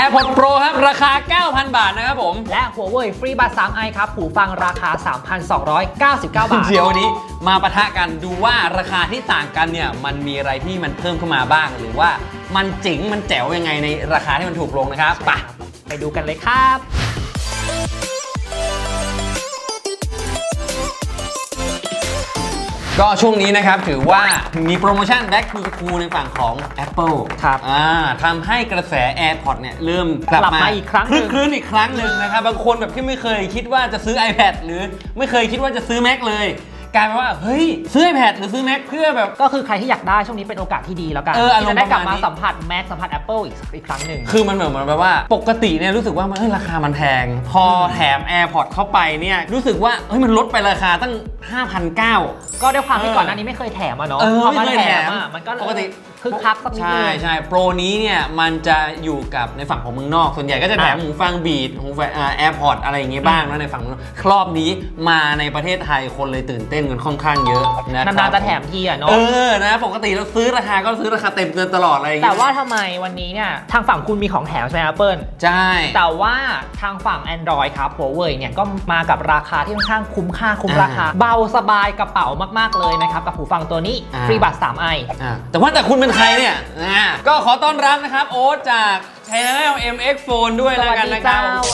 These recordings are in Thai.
AirPods Pro ครับ ราคา 9,000 บาทนะครับผม และ Huawei Free Buds 3 i ครับ หูฟังราคา 3,299 บาท เดี๋ยววันนี้มาปะทะกันดูว่าราคาที่ต่างกันเนี่ย มันมีอะไรที่มันเพิ่มเข้ามาบ้าง หรือว่ามันเจ๋งมันแจ๋วยังไงในราคาที่มันถูกลงนะครับไปไปดูกันเลยครับ ก็ช่วงนี้นะครับถือว่ามีโปรโมชั่น Back to School ในฝั่งของ Apple ครับอ่าทำให้กระแส AirPods เนี่ยเริ่มกลับกลับมามาอีกครั้งหนึ่ง คลื้นอีกครั้งหนึ่งนะครับ บางคนแบบที่ไม่เคยคิดว่าจะซื้อ iPad หรือไม่เคยคิดว่าจะซื้อ Mac เลย กลายเป็นว่าเฮ้ยซื้อ iPad หรือซื้อ Mac เพื่อแบบ ก็คือใครที่อยากได้ช่วงนี้เป็นโอกาสที่ดีแล้วกันเอออารมณ์ที่จะได้กลับประมามาณนี้ สัมผัส Mac สัมผัส Apple อีกอีกครั้งหนึ่ง คือมันเหมือนมันแบบว่าปกติเนี่ยรู้สึกว่ามันเอ้ยราคามันแพง พอแถม AirPods เข้าไปเนี่ยรู้สึกว่าเฮ้ยมันลดไปราคาตั้ง 5,900 ก็ด้วยความที่เออก่อนหน้านี้ไม่เคยแถมอะเนาะเออพอไม่มาเคยแถแถมมอะมันก็ปกติ คึกคักสักนิดใช่นึงใช่โปรนี้เนี่ยมันจะอยู่กับในฝั่งของเมืองนอก ส่วนใหญ่ก็จะแถมอะหูฟังบีดหูฟังแอร์พอร์ตอะไรอย่างเงี้ยบ้างนะในฝั่งนู้นรอบนี้มาในประเทศไทยคนเลยตื่นเต้นกันค่อนข้างเยอะนะครับนานๆจะแถมทีอะเนาะ เออนะปกติเราซื้อราคาก็ซื้อราคาเต็มเกินตลอดอะไรอย่างแต่เงี้ยว่าทำไมวันนี้เนี่ย ทางฝั่งคุณมีของแถมใช่ไหม Apple ใช่ แต่ว่าทางฝั่ง Android ครับ Huawei เนี่ยก็มากับราคาที่ค่อนข้างคุ้มค่าคุ้มอ่าราคาเบาสบายกระเป๋ามาก ๆ เลยนะครับ กับหูฟังตัวนี้อ่า Free Buds 3 i อะแต่ว่าแต่คุณเป็นใครเนี่ยอะก็ขอต้อนรับนะครับ โอ๊ตจาก Channel MX Phone ด้วยแล้วกันนะครับสวั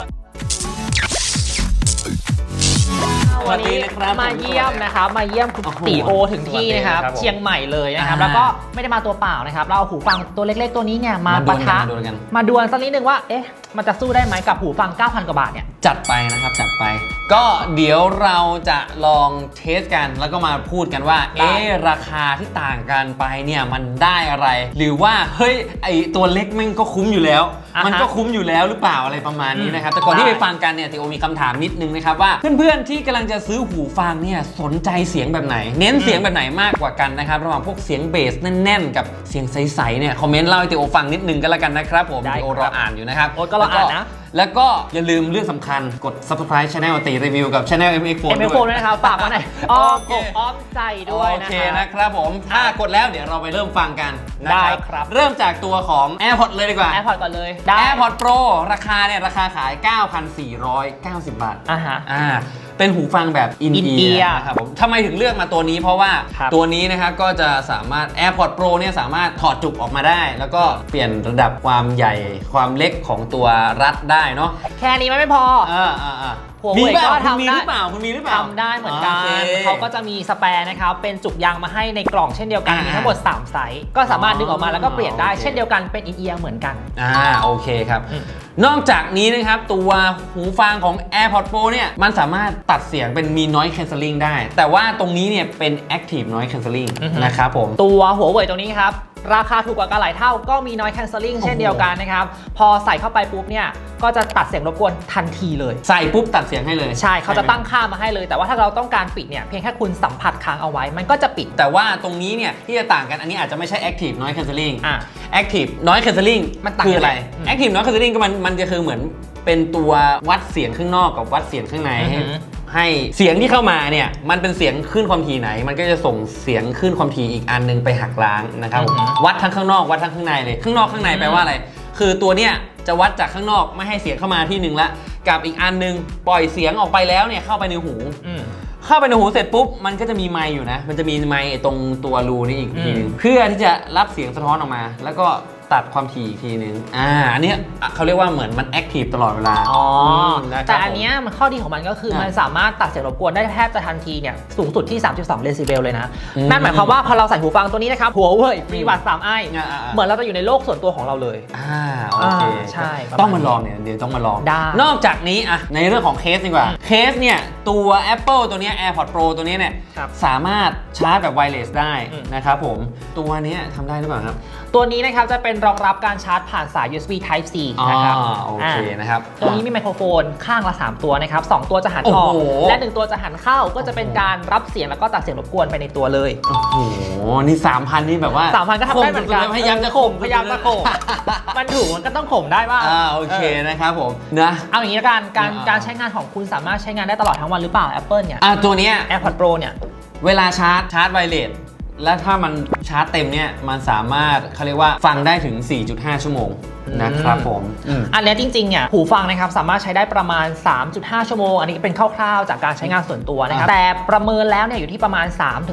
วันสดีนี้นะครับมาเยี่ยมนะครับมาเยี่ยมคุณโอ้โหตีโอถึงที่นะครับสวัสดีครับผมเชียงใหม่เลยนะครับ อ่า แล้วก็ไม่ได้มาตัวเปล่านะครับ เราเอาหูฟังตัวเล็กๆตัวนี้เนี่ยมามาดปะวลกันทะมาดวลกัน มาดวลสักนิดนึงว่า เอ๊ะ มันจะสู้ได้ไหมกับหูฟัง 9,000 กว่าบาทเนี่ย จัดไปนะครับจัดไป ก็เดี๋ยวเราจะลองเทสกันแล้วก็มาพูดกันว่า ได้ เอ๊ะราคาที่ต่างกันไปเนี่ยมันได้อะไร หรือว่าเฮ้ยไอตัวเล็กแม่งก็คุ้มอยู่แล้ว อ่าฮะมันก็คุ้มอยู่แล้วหรือเปล่าอะไรประมาณนี้นะครับอืมแต่ก่อนที่ได้ ไปฟังกันเนี่ยทีโอมีคำถามนิดนึงนะครับว่า เพื่อนๆที่กำลังจะซื้อหูฟังเนี่ยสนใจเสียงแบบไหน เน้นเสียงแบบไหนมากกว่ากันนะครับ ระหว่างพวกเสียงเบสแน่นๆ กับเสียงใสๆเนี่ยคอมเมนต์เล่าให้ทีโอฟังนิดนึงก็แล้วกันนะครับผมได้ทีโอครรัอบอ่านอยู่นะครับโอ๊ตก็รออ่านนะแล้วก็อย่าลืมเรื่องสำคัญกด subscribe channel ตีรีวิวกับ channel MX Phone เอ็มเอด้วยโฟนด้วยนะครับฝากมาหน่อยอ้อมโอเคอกอ้อมใจด้วยโอนะเคครับนะครับผมถ้ากดแล้วเดี๋ยวเราไปเริ่มฟังกันนะได้ครับ เริ่มจากตัวของ AirPods เลยดีกว่าแอร์พอร์ตก่อนเลยได้ AirPods Pro ราคาเนี่ยราคาขาย 9,490 บาทอ่าฮะอ่าเป็นหูฟังแบบอิน In เอีย ear นะครับผมทำไมถึงเลือกมาตัวนี้เพราะว่าครับ ตัวนี้นะครับก็จะสามารถ AirPods Pro เนี่ยสามารถถอดจุกออกมาได้ แล้วก็เปลี่ยนระดับความใหญ่ความเล็กของตัวรัดได้เนาะแค่นี้มันไม่พอ อ่าอ่าอ่า หัวมีเว่ยเปล่าก็คุณทำมีได้หรือเปล่าคุณมีหรือเปล่าทำได้เหมือนกัน โค เขาก็จะมีสแปร์นะครับ เป็นจุกยางมาให้ในกล่องเช่นเดียวกัน อ่ามีมีทั้งหมด 3 ไซส์ ก็สามารถดึงออกมาแล้วก็เปลี่ยนได้ โอเค เช่นเดียวกันเป็นอินเอียร์เหมือนกัน อ่าโอเคครับ อืม นอกจากนี้นะครับ ตัวหูฟังของ AirPods Pro เนี่ย มันสามารถตัดเสียงเป็นมี noise cancelling ได้ แต่ว่าตรงนี้เนี่ยเป็น active noise cancelling อือฮึ นะครับผม ตัวหัวเว่ยตรงนี้ครับ ราคาถูกกว่ากันหลายเท่าก็มี noise cancelling เช่นเดียวกันนะครับ พอใส่เข้าไปปุ๊บเนี่ย ก็จะตัดเสียงรบกวนทันทีเลย ใส่ปุ๊บตัดเสียงให้เลย ใช่เขาจะไหมตั้งค่ามาให้เลย แต่ว่าถ้าเราต้องการปิดเนี่ย เพียงแค่คุณสัมผัสค้างเอาไว้ มันก็จะปิด แต่ว่าตรงนี้เนี่ย ที่จะต่างกันอันนี้อาจจะไม่ใช่ active noise cancelling อะ active noise cancelling มันต่างคืออะไรยังไงอืม active noise cancelling ก็มันมันจะคือเหมือนเป็นตัววัดเสียงข้างนอกกับวัดเสียงข้างในอือ ให้หือให้เสียงที่เข้ามาเนี่ยมันเป็นเสียงขึ้นความถี่ไหน มันก็จะส่งเสียงขึ้นความถี่อีกอันนึงไปหักล้างนะครับผมอือหือวัดทั้งข้างนอกวัดทั้งข้างในเลย ข้างนอกข้างในอืมแปลว่าอะไร คือตัวเนี้ยจะวัดจากข้างนอกไม่ให้เสียงเข้ามาที่หนึ่งละกับอีกอันนึงปล่อยเสียงออกไปแล้วเนี่ยเข้าไปในหูอืมเข้าไปในหูเสร็จปุ๊บมันก็จะมีไมค์อยู่นะ มันจะมีไมค์ไอ้ตรงตัวรูนี่อีกทีนึงอืมเพื่อที่จะรับเสียงสะท้อนออกมา แล้วก็ ตัดความถี่อีกทีนึง อ่า อันเนี้ยเขาเรียกว่าเหมือนมันแอคทีฟตลอดเวลา อ๋ออมนะครับแต่อันเนี้ยมันข้อดีของมันก็คืออะมันสามารถตัดเสียงรบกวนได้แทบจะทันทีเนี่ยสูงสุดที่ 3.2 เดซิเบลเลยนะอืมนั่นหมายความว่าพอเราใส่หูฟังตัวนี้นะครับหัวเว่ยฟรีบัต3ไออ่าอ่าอ่าเหมือนเราจะอยู่ในโลกส่วนตัวของเราเลย อ่า โอเคอ่าใช่ประมาณต้องมาลองเนี่ยเดี๋ยวต้องมาลองได้นอกจากนี้อะในเรื่องของเคสดีกว่า เคสเนี่ยตัว Apple ตัวเนี้ย AirPods Pro ตัวเนี้ยเนี่ยครับสามารถชาร์จแบบไวเลสได้อืมนะครับผม ตัวเนี้ยทำได้หรือเปล่าครับ ตัวนี้นะครับจะเป็นรองรับการชาร์จผ่านสาย USB Type C อ๋อนะครับโอเคนะครับ ตัวนี้มีไมโครโฟนข้างละ 3 ตัวนะครับ 2 ตัวจะหันออก โอ้โห และ 1 ตัวจะหันเข้าก็จะเป็นการรับเสียงแล้วก็ตัดเสียงรบกวนไปในตัวเลย โอ้โห นี่3,000นี่แบบว่า3,000ก็ทำได้เหมือนกันพยายามจะข่มพยายามจะข่มมันถูกมันก็ต้องข่มได้บ้างอ่าโอเคนะครับผมนะ เอาอย่างนี้ละกันการอ่า การใช้งานของคุณสามารถใช้งานได้ตลอดทั้งวันหรือเปล่า Apple เนี่ย อะตัวเนี้ย AirPods Pro เนี่ย เวลาชาร์จชาร์จไวเลส แล้วถ้ามันชาร์จเต็มเนี่ยมันสามารถเขาเรียกว่าฟังได้ถึง 4.5 ชั่วโมงนะครับผมอืมอันเนี้ยจริงๆเนี่ยหูฟังนะครับสามารถใช้ได้ประมาณ 3.5 ชั่วโมง อันนี้เป็นคร่าวๆ จากการใช้งานส่วนตัวนะครับอ่าแต่ประเมินแล้วเนี่ยอยู่ที่ประมาณ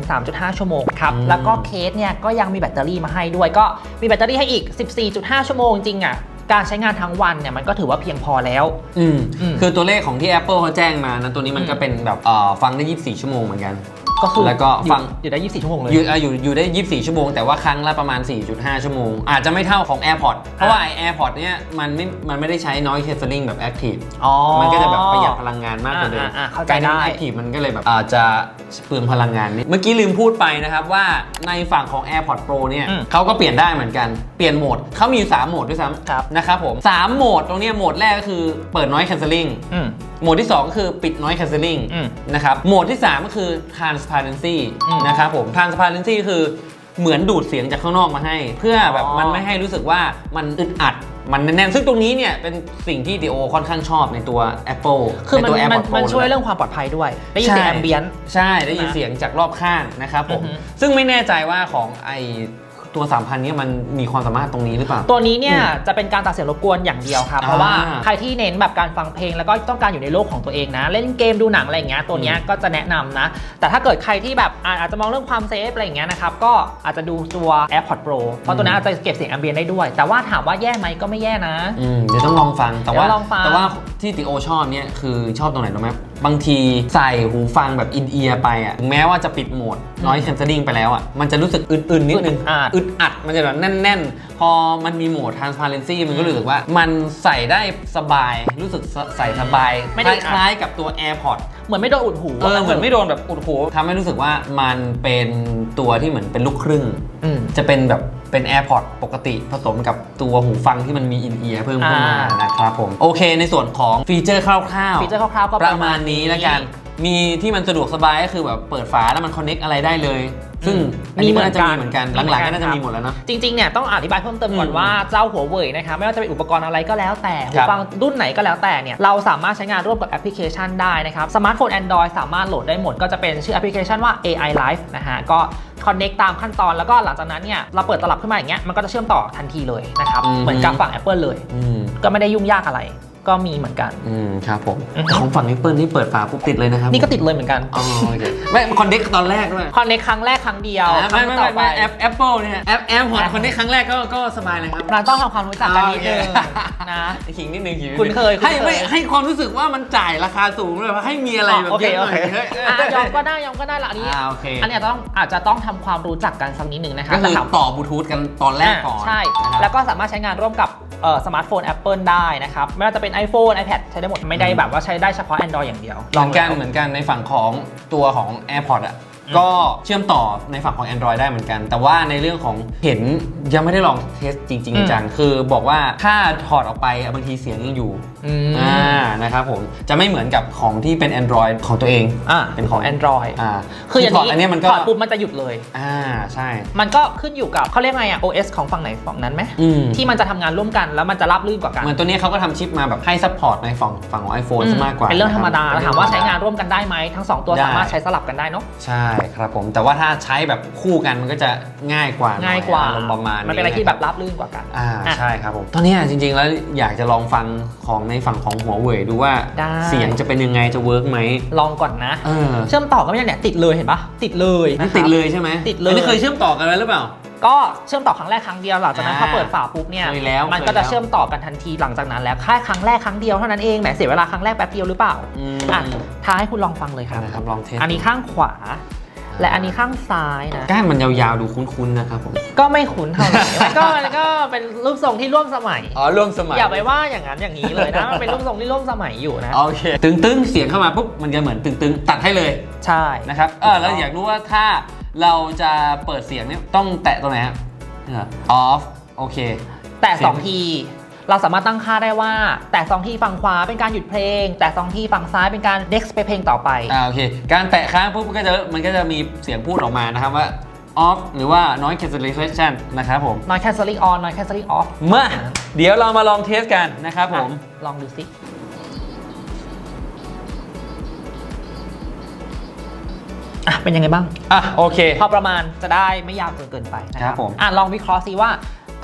3-3.5 ชั่วโมงครับอืมแล้วก็เคสเนี่ยก็ยังมีแบตเตอรี่มาให้ด้วยก็มีแบตเตอรี่ให้อีก 14.5 ชั่วโมงจริงๆอะการใช้งานทั้งวันเนี่ยมันก็ถือว่าเพียงพอแล้วอืมอืมคือตัวเลขของที่ Apple เขาแจ้งมานะตัวนี้มันก็เป็นแบบเอ่อฟังได้ 24 ชั่วโมงเหมือนกัน ก็คือแล้วก็อยู่ฟัง อยู่ได้ 24 ชั่วโมงเลย อยู่อะอยู่อยู่ได้ 24 ชั่วโมง แต่ว่าครั้งละประมาณ 4.5 ชั่วโมง อาจจะไม่เท่าของ AirPods เพราะว่าไอ้ AirPods เนี่ยมันไม่มันไม่ได้ใช้ noise cancelling แบบ active อ๋อมันก็จะแบบประหยัดพลังงานมากกว่าเดิมอ่าอ่าอ่าเข้าใจการได้ทำ active มันก็เลยแบบอาจจะเปลืองพลังงานนิดเมื่อกี้ลืมพูดไปนะครับว่าในฝั่งของ AirPods Pro เนี่ยอืมเขาก็เปลี่ยนได้เหมือนกันเปลี่ยนโหมดเขามีอยู่3โหมดด้วยซ้ครับำนะครับผมสามโหมดตรงเนี้ยโหมดแรกก็คือเปิด noise cancelling อืม โหมดที่2ก็คือปิด noise cancelling อืมนะครับ โหมดที่ 3 ก็คือ transparency อืม นะครับผม transparency คือเหมือนดูดเสียงจากข้างนอกมาให้ เพื่อแบบอ๋อ มันไม่ให้รู้สึกว่ามันอึดอัด มันแน่นๆซึ่งตรงนี้เนี่ยเป็นสิ่งที่ดีโอค่อนข้างชอบในตัว Apple คือมันในตัว มัน AirPods Pro มันช่วยนะเรื่องความปลอดภัยด้วยได้ยินเสียงแอมเบียน ใช่ได้ยินใช่ไหมเสียงจากรอบข้างนะครับผม อือฮึซึ่งไม่แน่ใจว่าของไอ ตัว 3,000เนี้มันมีความสามารถตรงนี้หรือเปล่า ตัวนี้เนี่ยอืมจะเป็นการตัดเสียงรบกวนอย่างเดียวครับอ่าเพราะว่าใครที่เน้นแบบการฟังเพลง แล้วก็ต้องการอยู่ในโลกของตัวเองนะ เล่นเกมดูหนังอะไรอย่างเงี้ยตัวเนี้ยก็จะแนะนำนะ แต่ถ้าเกิดใครที่แบบอาอาจจะมองเรื่องความเซฟอะไรอย่างเงี้ยนะครับก็อาจจะดูตัว AirPods Pro เพราะตัวนั้นอาจจะเก็บเสียงแอมเบียนได้ด้วย แต่ว่าถามว่าแย่ไหมก็ไม่แย่นะอืมเดี๋ยวต้องลองฟังแต่ว่าเดี๋ยวลองฟังแต่ว่าที่ติโอชอบเนี่ยคือชอบตรงไหนรู้ไหม บางทีใส่หูฟังแบบอินเอียร์ไปอะถึงแม้ว่าจะปิดโหมด noise cancelling ไปแล้วอะมันจะรู้สึกอื่นๆนิดนึงอึดอัดอึดอัดมันจะแบบแน่น ๆ พอมันมีโหมด transparency มันก็รู้สึกว่ามันใส่ได้สบายรู้สึกใส่สบายไม่คได้อึดอัดล้ายๆกับตัว AirPods เหมือนไม่โดนอุดหูเออเหมือนไม่โดนแบบอุดหูทำให้รู้สึกว่ามันเป็นตัวที่เหมือนเป็นลูกครึ่งอืมจะเป็นแบบเป็น AirPods ปกติผสมกับตัวหูฟังที่มันมีอินเอียร์เพิ่มขึ้นมาอ่าน นะครับผม โอเคในส่วนของฟีเจอร์คร่าวๆฟีเจอร์คร่าวๆก็ประมาณนี้แล้วกัน มีที่มันสะดวกสบายก็คือแบบเปิดฝาแล้วมันคอนเน็กอะไรได้เลย ซึ่งอันนี้ก็น่าจะมีเหมือนกันหลังๆก็น่าจะมีหมดแล้วเนาะ จริงๆเนี่ยต้องอธิบายเพิ่มเติมก่อนอืมว่าเจ้าหัวเว่ยนะคะไม่ว่าจะเป็นอุปกรณ์อะไรก็แล้วแต่หูครับฟังรุ่นไหนก็แล้วแต่เนี่ยเราสามารถใช้งานร่วมกับแอปพลิเคชันได้นะครับสมาร์ทโฟน Android สามารถโหลดได้หมดก็จะเป็นชื่อแอปพลิเคชันว่า AI Live นะฮะก็ connect ตามขั้นตอนแล้วก็หลังจากนั้นเนี่ยเราเปิดตลับขึ้นมาอย่างเงี้ยมันก็จะเชื่อมต่อทันทีเลยนะครับอืมเหมือนกับฝั่ง Apple เลยอืมก็ไม่ได้ยุ่งยากอะไร ก็มีเหมือนกัน อืมครับผมอือฮึแต่ของฝั่ง Apple นี่เปิดฝาปุ๊บติดเลยนะครับนี่ก็ติดเลยเหมือนกันอ๋อโอเคไม่คอนเน็กตอนแรกด้วย connect ครั้งแรกครั้งเดียวอ่าไม่ไม่ครั้ไม่งต่อปไม่แอปแอปเปิลเนี่ยแอปแอปพอร์ตคอนเน็กครั้งแรกก็ก็สบายเลยครับ เราต้องทำความรู้จักกันนิดนึงอ่าโอเค นะ ขิงนิดนึงขิงนิดนึงคุณเคยคุณให้เคย ไม่ให้ความรู้สึกว่ามันจ่ายราคาสูงเลยให้มีอะไรแบบโอเคเยอะโอหน่เคอยเฮ้ยอะยอมก็ได้ยอมก็ได้ละอันนี้ อ่าโอเคอันนี้อาจจะต้องอาจจะต้องทำความรู้จักกันสักนิดหนึ่งนะคะก็คือแต่ถามต่อบลูทูธกันตอนแรกก่อนอ่าใช่ นะครับ แล้วก็สามารถใช้งานร่วมกับเอ่อสมาร์ทโฟน Apple ได้นะครับ ไม่ว่าจะเป็น iPhone iPad ใช้ได้หมดไม่ได้อืมแบบว่าใช้ได้เฉพาะ Android อย่างเดียวเหมือนกันลงแล้วเหมือนกันในฝั่งของตัวของ AirPods อะอืมก็เชื่อมต่อในฝั่งของ Android ได้เหมือนกัน แต่ว่าในเรื่องของเห็นยังไม่ได้ลองเทสจริงอืมๆจังคือบอกว่าถ้าถอดออกไปอะบางทีเสียงยังอยู่อืม อ่านะครับผมจะไม่เหมือนกับของที่เป็น Android ของตัวเองอ่าเป็นของ Android อ่าคืออย่างถอดอันเนี้ยมันก็ถอดปุ๊บมันจะหยุดเลย อ่าใช่ มันก็ขึ้นอยู่กับเขาเรียกไงอะ OS ของฝั่งไหนฝั่งนั้นไหมอืม ที่มันจะทำงานร่วมกันแล้วมันจะราบรื่นกว่ากันเหมือนตัวนี้เขาก็ทำชิปมาแบบให้ซัพพอร์ตในฝั่งฝั่งของ iPhone ซะมากกว่าเป็นเรื่องธรรมดาะคบ ถามว่าใช้งานร่วมกันได้ไหมทั้งสองตัวได้ สามารถใช้สลับกันได้เนาะใช่ครับผมแต่ว่าถ้าใช้แบบคู่กันมันก็จะง่ายกว่าหน่อง่ายกว่าอารมณ์ประมาณมันเป็นอะไรที่แบบราบรื่นกว่ากัน อ่าอะ ใช่ครับผมตอนนี้จริงๆแล้วอยากจะลองฟังของในฝั่งของหัวเว่ยดูว่าได้ เสียงจะเป็นยังไงจะเวิร์กไหมลองก่อนนะ เออเชื่อมต่อก็ไม่ใช่เนี่ยติดเลยเห็นปะติดเลยนั่นนะครับ ติดเลยใช่ไหมติดเลย อันนี้เคยเชื่อมต่อกันไว้หรือเปล่า ก็เชื่อมต่อครั้งแรกครั้งเดียวหลังจากนั้นอ่าพอเปิดฝาปุ๊บเนี่ยเคยแล้วมันก็จะเคยแล้ว เชื่อมต่อกันทันทีหลังจากนั้นแล้วแค่ครั้งแรกครั้งเดียวเท่านั้นเองแหมเสียเวลาครั้งแรกแป๊บเดียวหรือเปล่าอืมอะท้าให้คุณลองฟังเลยครับ นะครับลองเทสอันนี้ข้างขวา และอันนี้ข้างซ้ายนะ ก้านมันยาวๆดูคุ้นๆนะครับผมก็ไม่คุ้นเท่าไหร่มันก็มันก็เป็นรูปทรงที่ร่วมสมัย อ๋อร่วมสมัยอย่าไปว่าอย่างนั้นอย่างนี้เลยนะ มันเป็นรูปทรงที่ร่วมสมัยอยู่นะ โอเค ตึงๆเสียงเข้ามาปุ๊บมันจะเหมือนตึงๆ ตัดให้เลยใช่ นะครับเออแล้วอยากรู้ว่าถ้าเราจะเปิดเสียงเนี่ยต้องแตะตรงไหนฮะออฟโอเค แต่เสียงสองที เราสามารถตั้งค่าได้ว่า แต่สองทีฝั่งขวาเป็นการหยุดเพลง แต่สองทีฝั่งซ้ายเป็นการ next ไปเพลงต่อไป อ่าโอเค การแตะค้างปุ๊บมันก็จะมันก็จะมีเสียงพูดออกมานะครับว่า off หรือว่า noise cancellation นะครับผม noise cancelling on noise cancelling off มาเดี๋ยวเรามาลองเทสกันนะครับผมอะลองดูสิอะเป็นยังไงบ้าง อะโอเค พอประมาณจะได้ไม่ยาวจนเกินไปนะคครัรับบผมอะลองวิเคราะห์ซิว่า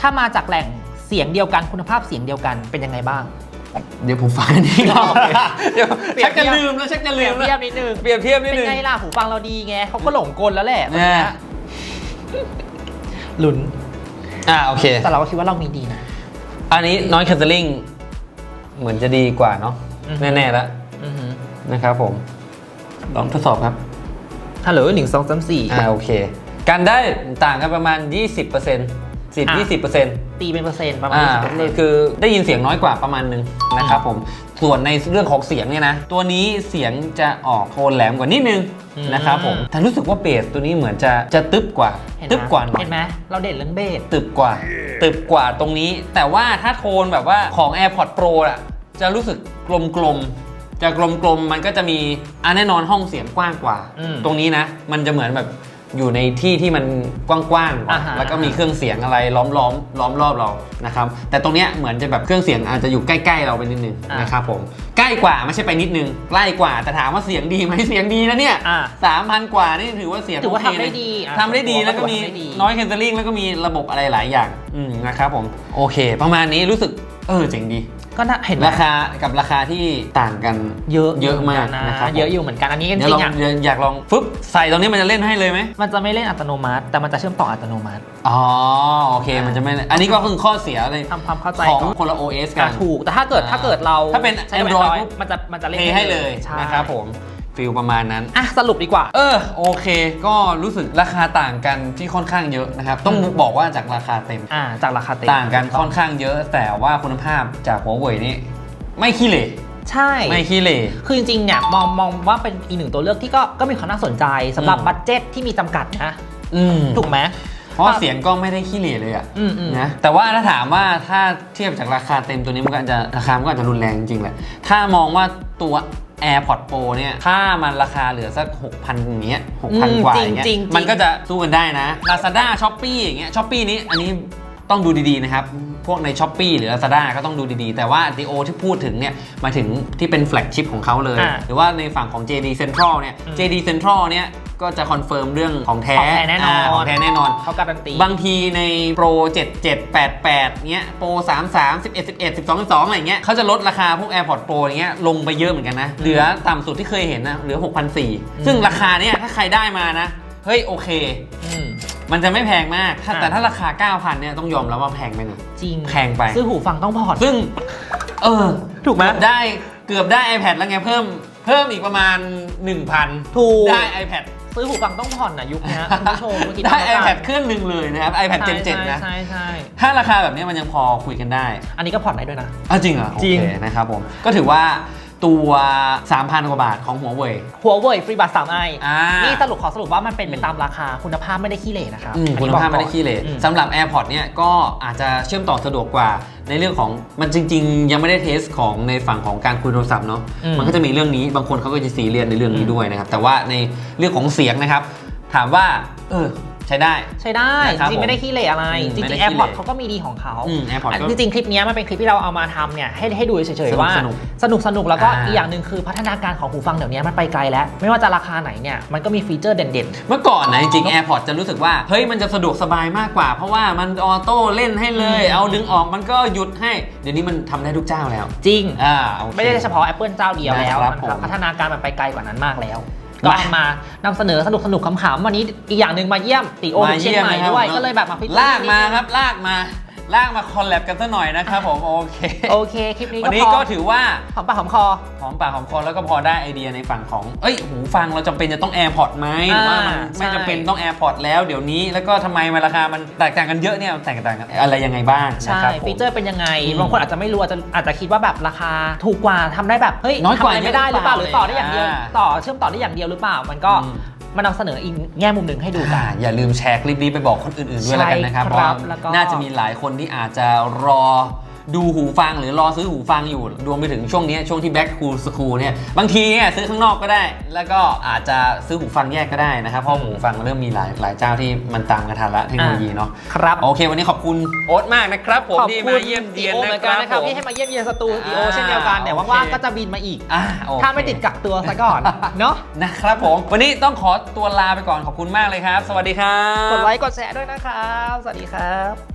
ถ้ามาจากแหล่ง สียงเดียวกันคุณภาพเสียงเดียวกันเป็นยังไงบ้าง เดี๋ยวผมฟังอันนี้รอบเดี๋ยวเปรียชับกเทีจะยบลืมแล้วชักจะเปลืรียมบแล้วเทียบนิดนึงเปรียบเทียบนิดเป็นนึง ไงล่ะหูฟังเราดีไงเขาก็หลงกลแล้วแหละแน่ ลุ้นอ่าโอเค แต่เราก็คิดว่าเรามีดีนะ อันนี้น้อยแคนเซลลิงเหมือนจะดีกว่าเนาะอือฮึ แน่ๆแล้วอือหือนะครับผม ลองทดสอบครับ ฮัลโหลหนึ่งสองสามสี่อ่าโอเค การได้ต่างกันประมาณ 20% 10อะ20%ตีเป็นเปอร์เซ็นต์ประมาณอ่ายี่สิบเปอร์เซ็นต์คือได้ยินเสียงน้อยกว่าประมาณนึงนะครับผมส่วนในเรื่องของเสียงเนี่ยนะ ตัวนี้เสียงจะออกโทนแหลมกว่านิดนึงนะครับผมแต่รู้สึกว่าเบสตัวนี้เหมือนจะจะตึบกว่าเห็นตึบไหมกว่าหน่อยเห็นไหมเราเด่นเรื่องเบสตึบกว่า ตึบกว่าตรงนี้ แต่ว่าถ้าโทนแบบว่าของ AirPods Pro อะจะรู้สึกกลมๆจะกลมๆมันก็จะมีอะแน่นอนห้องเสียงกว้างกว่าอืมตรงนี้นะ มันจะเหมือนแบบ อยู่ในที่ที่มันกว้างๆกว่าอ่าฮะ แล้วก็มีเครื่องเสียงอะไรล้อมล้อมล้อมรอบเรานะครับแต่ตรงเนี้ยเหมือนจะแบบเครื่องเสียงอาจจะอยู่ใกล้ๆเราไปนิดนึงอ่าน นะครับผมใกล้กว่าไม่ใช่ไปนิดนึงใกล้กว่าแต่ถามว่าเสียงดีไหมเสียงดีนะเนี่ย อ่า สามพันกว่านี่ถือว่าเสียงถือว่าโเคทำได้นะดีอะทำได้ดีแล้วก็มีทำได้ดี น้อยแคนเซลลิงแล้วก็มีระบบอะไรหลายอย่างอืมนะครับผมโอเค ประมาณนี้รู้สึก เออเจ๋งดี ก็น่าเห็นไหมราคากับราคาที่ต่างกันเยอะเยอะมากหนนะครับเยอะอยู่เหมือนกันอันนี้จเดี๋ยวริลองงๆอะเดี๋ยวอยากลองฟึบใส่ตรงนี้มันจะเล่นให้เลยไหมมันจะไม่เล่นอัตโนมัติ แต่มันจะเชื่อมต่ออัตโนมัติอ๋อโอเคมันจะไม่อันนี้ก็คือข้อเสียเลยทำความเข้าใจของก่อนคนละ OS กัอะน ถูกแต่ถ้าเกิดอ่าถ้าเกิดเราถ้าเป็นใช้ Android Android ปุ๊บมันจะมันจะเล่นเพย์ให้เลยใช่ นะครับผม ฟิลประมาณนั้น อะสรุปดีกว่า เออโอเค ก็รู้สึกราคาต่างกันที่ค่อนข้างเยอะนะครับ ต้องอืมบอกว่าจากราคาเต็ม อ่า จากราคาเต็มต่างกันค่อนข้างเยอะ แต่ว่าคุณภาพจากหัวเว่ยนี่ไม่ขี้เหร่ใช่ ไม่ขี้เหร่คือจริงๆเนี่ยมองมองว่าเป็นอีกหนึ่งตัวเลือกที่ก็ก็มีความน่าสนใจสำหรับอืมบัตเจ็ตที่มีจำกัดนะอืมถูกไหมเพราะว่าเสียงก็ไม่ได้ขี้เหร่เลยอะอืมอืมนะแต่ว่าถ้าถามว่าถ้าเทียบจากราคาเต็มตัวนี้มันก็อาจจะราคามันก็อาจจะรุนแรงจริงๆแหละถ้ามองว่าตัว AirPods Pro เนี่ย ถ้ามันราคาเหลือสัก 6,000อย่างเงี้ยอืม6,000 กว่าอย่างเงี้ย จริงๆ มันก็จะสู้กันได้นะ Lazada Shopee อย่างเงี้ย Shopee นี้อันนี้ต้องดูดีๆนะครับ พวกใน s h อ p e e หรือ Lazada ก็ต้องดูดีๆ แต่ว่า DO ที่พูดถึงเนี่ยหมายถึงที่เป็นแฟลกชิพของเขาเลย อ่าหรือว่าในฝั่งของ JD Central เนี่ยอืม JD Central เนี่ย ก็จะคอนเฟิร์มเรื่องของแท้ของแท้แน่นอนาของแท้แน่นอน เขาการันตี บางทีในโปร 7788เงี้ย โปร 33 11 11 12 12 อะไรเงี้ยเขาจะลดราคาพวก AirPods Pro อย่างเงี้ยลงไปเยอะเหมือนกันนะ เหลือต่ำสุดที่เคยเห็นนะ เหลือ 6,400 ซึ่งราคาเนี้ยถ้าใครได้มานะ เฮ้ย โอเค อืม มันจะไม่แพงมากถ้าอะ แต่ถ้าราคา 9,000 เนี่ยต้องยอมแล้วว่าแพงไปหน่อย จริงแพงไป ซื้อหูฟังต้องผ่อนซึ่ง เออ ถูกไหมได้เกือบได้ iPad แล้วไงเพิ่ม เพิ่มอีกประมาณ 1,000 ถูก ได้ iPad ซื้อหูฟังต้องผ่อนนะยุคเนี้ยคุณผู้ชมเมื่อกี้ได้ทำแล้วกัน iPad เครื่องหนึ่งเลยนะครับ iPad ใช่ Gen 7นะใช่ใช่ถ้าราคาแบบนี้มันยังพอคุยกันได้ อันนี้ก็ผ่อนได้ด้วยนะอ้าวจริงเหรอจริงโอเคนะครับผมก็ถือว่า ตัว 3,000 กว่าบาทของหัวเว่ย หัวเว่ยฟรีบัตสามไออ่านี่สรุปขอสรุปว่ามันเป็นไปตามราคาคุณภาพไม่ได้ขี้เหร่นะครับอืมอันคุนี้ณบอกภาพไม่ได้ก่อนขี้เหร่อืม สำหรับ AirPods เนี่ยก็อาจจะเชื่อมต่อสะดวกกว่า ในเรื่องของมันจริง ๆ ยังไม่ได้เทสของในฝั่งของการคุยโทรศัพท์เนาะอืมมันก็จะมีเรื่องนี้บางคนเขาก็จะซีเรียสในเรื่องนี้อืมด้วยนะครับ แต่ว่าในเรื่องของเสียงนะครับ ถามว่าเออ ใช้ได้ ใช้ได้ นะครับจริงๆไม่ได้ขี้เหร่อะไร อืมจริงไม่ได้ๆขี้เหร่ AirPods เขาก็มีดีของเขาอืม AirPods อะก็ จริงๆ คลิปเนี้ยมันเป็นคลิปที่เราเอามาทำเนี่ยให้ให้ดูเฉยสนุๆกว่าสนุกสนุกสนุกแล้วก็อ่า อีกอย่างหนึ่งคือพัฒนาการของหูฟังเดี๋ยวนี้มันไปไกลแล้ว ไม่ว่าจะราคาไหนเนี่ยมันก็มีฟีเจอร์เด่น เมื่อก่อนนะจริงๆ AirPods จะรู้สึกว่า เฮ้ย มันจะสะดวกสบายมากกว่า เพราะว่ามันออโต้เล่นให้เลย อืม เอาดึงออกมันก็หยุดให้ เดี๋ยวนี้มันทำได้ทุกเจ้าแล้ว ๆ จริง อ่าโอค ไม่ได้เฉพาะ Apple เจ้าเดียวแล้วนะครับมันผมพัฒนาการมันไปไกลกว่านั้นมากแล้วมา ก็เอามานำเสนอสนุกสนุกขำๆวันนี้อีกอย่างหนึ่งมาเยี่ยมติโอเชียงเยี่ยมใหม่ด้วยก็เลยแบบมาพิจารณาลากมาครับลากมา ลากมาคอลแลบกันซะหน่อยนะครับผมโอเค โอเค คลิปนี้วันก็นี้พอก็ถือว่าหอมปากหอมคอหอมปากหอมคอแล้วก็พอได้ไอเดียในฝั่งของเอ้ยหูฟังเราจำเป็นจะต้อง AirPods ไหมหรือว่ามันอ่าไม่ใช่จำเป็นต้อง AirPods แล้วเดี๋ยวนี้แล้วก็ทำไมมันราคามันแตกต่างกันเยอะเนี่ยมันแตกต่างกันอะไรยังไงบ้างนะใช่ครับผมฟีเจอร์เป็นยังไงอืมบางคนอาจจะไม่รู้อาจจะอาจจะคิดว่าแบบราคาถูกกว่าทำได้แบบเฮ้ยน้อยกว่าทำอะไรไม่ได้หรือเปล่าหเยรืออะหรือเปล่าต่อได้อย่างเดียวอ่าต่อเชื่อมต่อได้อย่างเดียวหรือเปล่ามันก็อื มมานำเสนออีกแง่มุมหนึ่งให้ดูกัอ่านอย่าลืมแชร์คลิปนี้ไปบอกคนอื่นๆด้วยแล้วกันนะครับใช่เพราะครัว่าบแล้วก็ น่าจะมีหลายคนที่อาจจะรอ ดูหูฟังหรือรอซื้อหูฟังอยู่รวมไปถึงช่วงนี้ช่วงที่ back to school เนี่ยบางทีเนี่ยซื้อข้างนอกก็ได้ แล้วก็อาจจะซื้อหูฟังแยกก็ได้นะครับเพราะหูฟังมันเริ่มมีหลายหลายเจ้าที่มันตามกันทันละเทคโนโลยีเนาะครับโอเค วันนี้ขอบคุณโอ๊ตมากนะครับผมขอบที่คุมาณเยี่ยมเยียนโอเหมืนะอนคกันรับนะครับผมที่ให้มาเยี่ยมเยียนสตูดิโออ่าเช่นเดียวกันเดี๋ยวโอเคว่างๆก็จะบินมาอีกอะโอเคถ้าไม่ติดกักตัวซะก่อนเนาะนะครับผมวันนี้ต้องขอตัวลาไปก่อนขอบคุณมากเลยครับ สวัสดีครับกดไลค์กดแชร์ด้วยนะครับ สวัสดีครับ